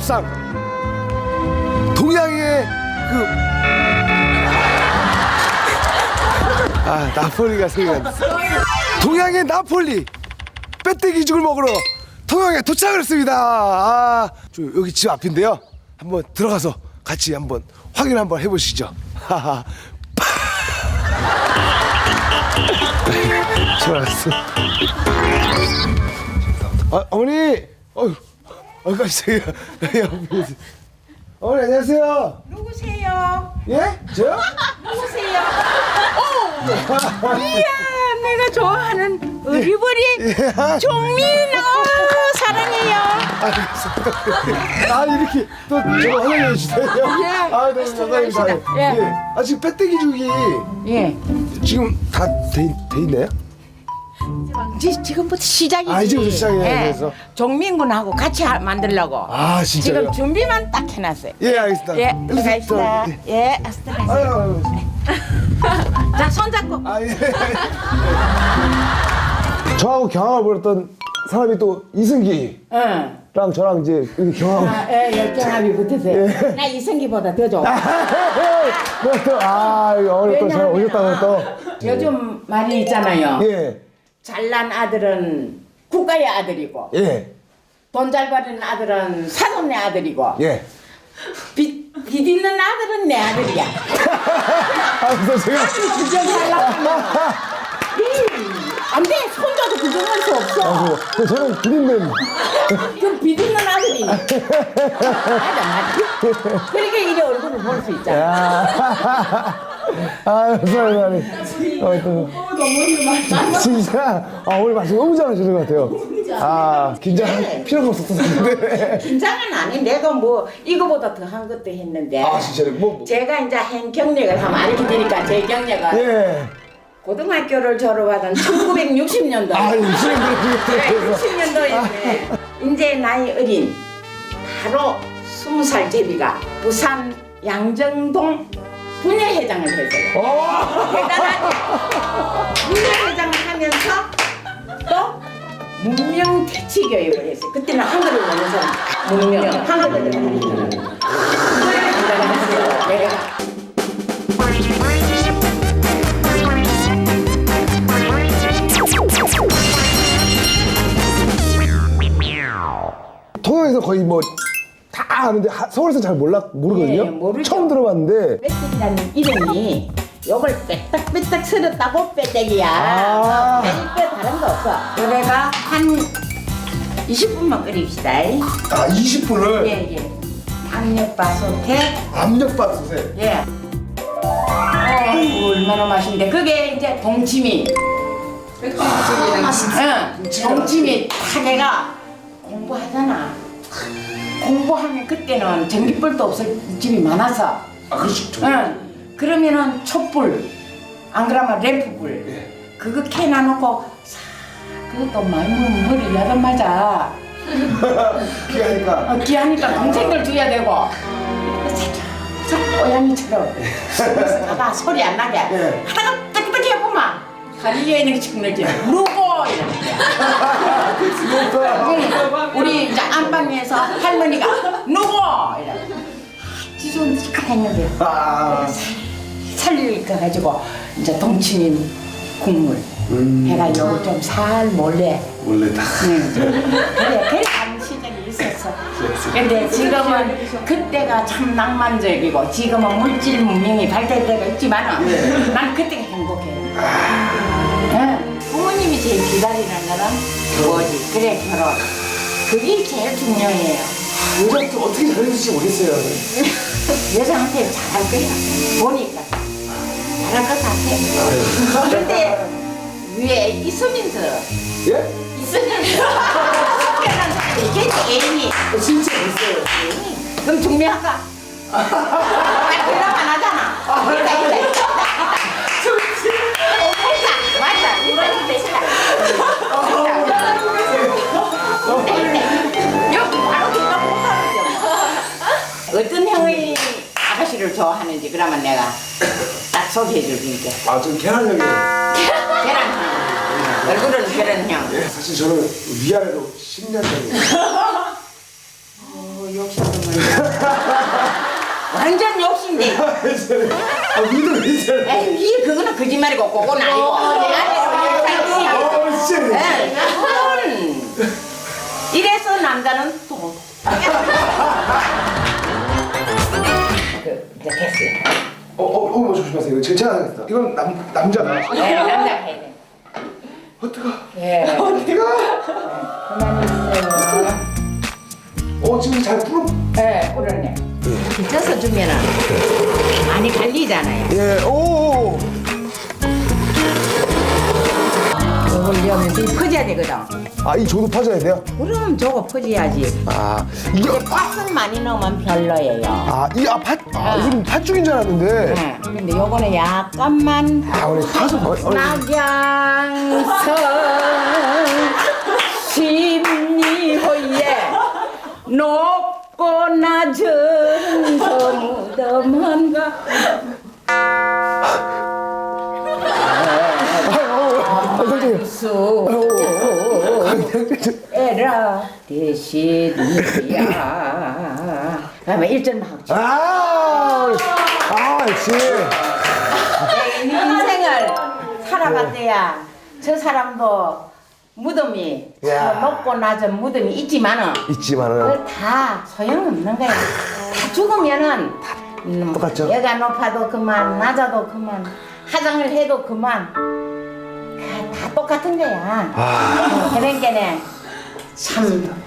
밥상 동양의 그 아, 나폴리가 생각나. 동양의 나폴리 빼떼기 죽을 먹으러 통영에 도착을 했습니다. 아, 저 여기 집 앞인데요. 한번 들어가서 같이 한번 확인 한번 해보시죠. 하하. 좋았어. 아, 어머니, 어휴, 어, 깜짝이야. 어머니 안녕하세요. 누구세요? 예? 저요? 누구세요? 오! 이야, 내가 좋아하는 어리버리 종민, 어, 사랑해요. 아 이렇게 또 저거 화장해 주세요. 예. 아 너무 들어가시다. 감사합니다. 예. 예. 아 지금 빼떼기죽이 예, 지금 다 돼 있나요? 지, 지금부터 시작이지. 아, 이제부터 시작이에요, 예. 그래서? 종민군하고 같이 하- 만들려고. 아 진짜요? 지금 준비만 딱 해놨어요. 예 알겠습니다. 예, 일로 들어가시다. 들어가- 예, 들어가세요. 아유, 아유. 자, 손잡고. 아 예. 저하고 경합을 벌였던 사람이 또 이승기랑 응. 저랑 이제 이렇게 경합. 아, 예, 열정합이 붙으세요. 나 이승기보다 더 좋아. 아 오늘 또잘 오셨다고 또. 요즘 말이 있잖아요. 예. 잘난 아들은 국가의 아들이고 예. 돈 잘 버리는 아들은 사돈네 아들이고 예. 빚, 빚 있는 아들은 내 아들이야. 아 그래서 제가 부정하려면 안 돼 손자도 부정할 수 없어. 그 저는 비린내. 그빚 있는 아들이. 맞아 맞아. 그렇게 이래 얼굴을 볼 수 있잖아. 아, 감사합니다. 어, 또. 진짜, 아, 오늘 말씀 너무 잘하시는 것 같아요. 아, 긴장할 필요가 없었었는데. 긴장은 아니 내가 뭐 이거보다 더 한 것도 했는데. 아, 진짜요? 뭐, 뭐. 제가 이제 한 경력을 한번 알려드리니까 제 경력은 예. 고등학교를 졸업하던 1960년도. 아, 네, 유시민들 60년도에 이제 나이 어린 바로 20살 제비가 부산 양정동 분야회장을 했어요. 어, 대단하지? 분야회장을 하면서 또 문명 퇴치 교육을 했어요. 그때는 한글을 원해서 문명 한글을 가르쳐요. 대단했어요. 내 가 통영에서 거의 뭐, 다 아는데, 하- 서울에서 잘 몰라, 모르거든요? 예, 모르죠. 처음 들어봤는데. 빼떼기라는 이름이 요걸 빼딱빼딱 쓸었다고 빼떼기야. 아. 빼빼 다른 거 없어. 그래가 한 20분만 끓입시다. 아, 20분을 예, 예. 압력밥솥에 압력밥 솥에. 예. 어, 얼마나 맛있는데 그게 이제 동치미. 응, 동치미 타게가 공부하잖아. 공부하면 그때는 전기불도 없을 집이 많아서 아, 그렇죠. 응. 그러면은 촛불, 안 그러면 램프불. 예. 그거 캐 놔놓고 싹 그것도 많이 먹으면 머리 야단 맞아. 귀하니까. 어, 귀하니까 동생들 줘야 되고. 살짝 고양이처럼. 그래서 봐봐 소리 안 나게. 예. 하다가 뜨끄뜨끄 해보마. 가리에 있는 게 죽는지. 누구 우리 이제 안방에서 할머니가 누구? 이래. 지존 시끄했는데 아, 살릴까 가지고 이제 동치민 국물 해가 요거 좀살 몰래. 원래 다. 응. 그래 하는 시절이 있었어. 근데 지금은 그때가 참 낭만적이고 지금은 물질 문명이 발달 때가 있지만 은난 그때가 행복해. 응. 제일 기다리는 거는 뭐지 그래 결혼 그게 제일 중요해요 또 어떻게 잘해주실지 모르겠어요. 여자한테 잘할 거야. 보니까 잘할 것 같아. 그런데 위에 있으면서 예? 있으면서 있겠지 애인이. 진짜 있어요. 그럼 중매할까? 아, 대답 안 하잖아. 있다 있다 있다 아가씨를 좋아하는지 그러면 내가 딱 소개해 줄 테니까 아, 좀 계란형이에요. 계란형 얼굴은 계란형 예, 사실 저는 위아래로 10년 전에 어, 욕심도 완전 욕심내. 아, 믿음 있어요. 에이, 그거는 거짓말이고, 그건 아니고. 이렇게 살지. 어, 진짜. 에, 그건 이래서 남자는 또. 이제 됐어요. 어, 어, 어, 조심하세요. 이거 제가 하겠다. 이건 남, 남자가. 네, 남자 해야 돼. 어떡하. 예. 어떡하. 그만 있어요. 어, 지금 잘 풀어. 예, 그러네. 쪄서 주면은 많이 갈리잖아요. 예, 오. 이걸 넣으면 이 퍼져야 되거든. 아, 이 조도 파져야 돼요? 그럼 저거 퍼져야지. 아, 이게. 팥을 많이 넣으면 별로예요. 아, 이, 아, 팥, 아, 아. 이건 팥죽인 줄 알았는데. 예. 근데 요거는 약간만 아, 오늘 팥을, 어, 어, 낙양성 심리호에 높고 낮은 저 무덤한가 아, 깜짝이야. 수 에라 대신이야 그다음에 일절만 하고 아, 아, 역시. 내 인생을 살아봤대야 저 사람도 무덤이 저 야. 높고 낮은 무덤이 있지만은 있지만은. 그걸 다 소용없는 거야 다 죽으면은 음, 똑같죠? 얘가 높아도 그만 낮아도 그만 화장을 해도 그만 똑같은 거야 아, 그러니까는 참,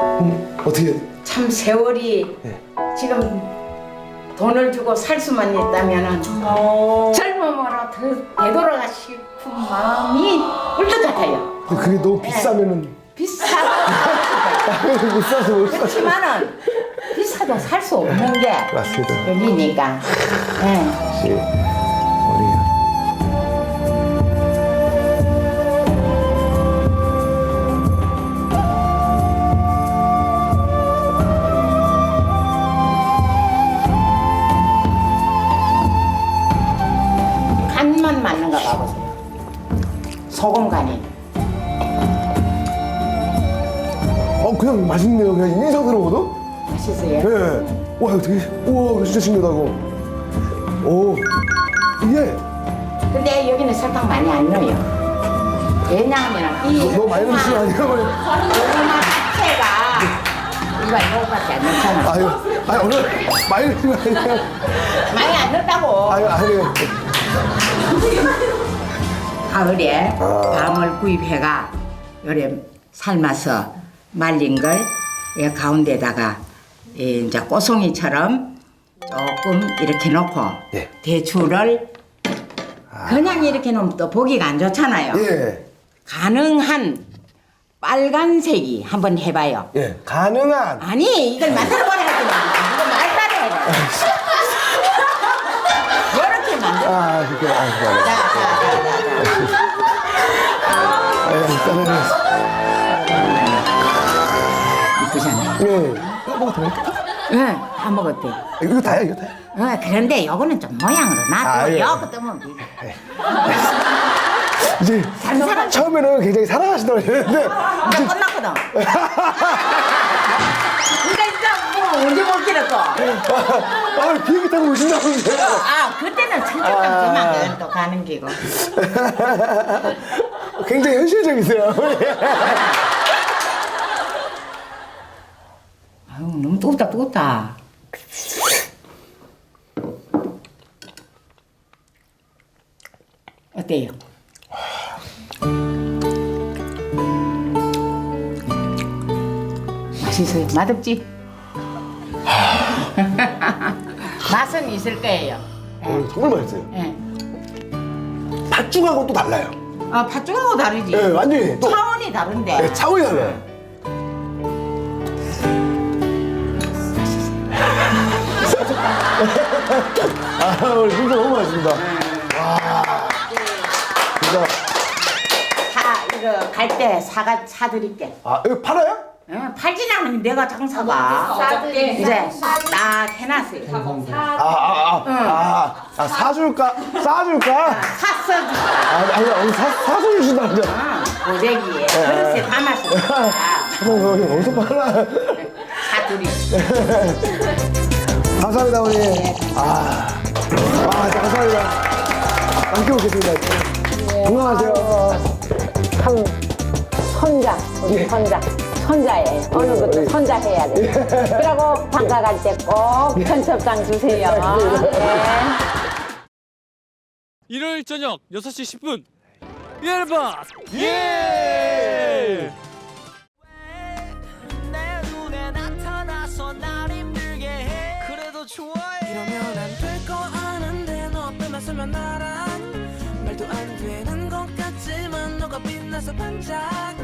음, 어떻게. 참 세월이 네. 지금 돈을 주고 살 수만 있다면은 젊음으로 더 되돌아가 싶은 마음이 울 것 같아요. 근데 그게 너무 비싸면은. 비싸도 비싸서 못 사죠. 그렇지만은 비싸도 살 수 없는 게 맞습니다. 여기니까. 예. 역 맞는가 봐보세요. 소금 간이. 어, 그냥 맛있네요. 그냥 인상으로 먹어도? 맛있어요. 예. 와, 이거 되게, 우와, 이거 진짜 신기하다고. 오. 이게 근데 여기는 설탕 많이 안 넣어요. 왜냐하면 이 너무 많이 넣으시면 안 돼요. 고구마 자체가 이거 이거밖에 안 넣잖아. 아유, 아유, 오늘 많이 넣으시면 안 돼요. 많이 안 넣었다고. 아유, 아유. 가을에 아. 밤을 구입해가 요래 삶아서 말린 걸이 가운데다가 이 이제 꼬송이처럼 조금 이렇게 놓고 예. 대추를 그냥 이렇게 놓으면 또 보기가 안 좋잖아요. 예. 가능한 빨간색이 한번 해봐요. 예. 가능한. 아니 이걸 만들어 버려야 되나? 이거 말 따라야 돼. 이렇게 만들어. 아, 그렇게, 아, 그렇게. 자. 예, 일단은. 이쁘잖아요. 예. 먹어도 돼요? 응, 다 먹었대. 이거 다야, 이거 다야. 어, 그런데 요거는 좀 모양으로 아, 놔두고 예. 요거 뜨면 비- 이제 잘 살았네. 처음에는 굉장히 사랑하시다고 했는데 이제 끝났거든. 근데 진짜 뭐 언제 못 기렸어? 아, 비행기 타고 오신다면서요? 아, 그때는 청첩장 주면 또 가는 기고. 굉장히 현실적이세요. 아유, 너무 뜨겁다, 뜨겁다. 어때요? 맛있어요? 맛없지? 맛은 있을 거예요. 어, 정말 맛있어요. 예. 팥죽하고 또 달라요. 아, 팥죽하고 다르지? 예, 완전히 또 차원이 다른데. 예, 차원이 달라요. 아, 오늘 진짜 너무 맛있습니다. 와, 진짜. 사, 이거 갈 때 사가 사드릴게. 아, 이거 팔아요? 응, 팔진 않으면 내가 장사가. 사드릴게. 이제 딱 해놨어요. 아, 아, 아, 아, 아, 사줄까? 싸줄까? 샀어. 아, 아니, 아니, 사, 사서 주신다는데. 응, 고데기에 그릇에 담았어. 어, 어디서 팔아? 사드리. 감사합니다 어머니. 아, 아, 자, 감사합니다. 함께 먹겠습니다. 건강하세요. 참 손자 우리 손자 손자예요 어느 것도 손자 해야 돼. 그러고 장가 갈 때 꼭 편첩장 주세요. 예. 일요일 저녁 6시 10분. 1번 예! 내 눈에 나타나서 날 힘들게 해. 그래도 좋아해. 이러면 안 될 거 아는데 너 떠났으면 나랑. 말도 안 되는 것 같지만 너가 빛나서 반짝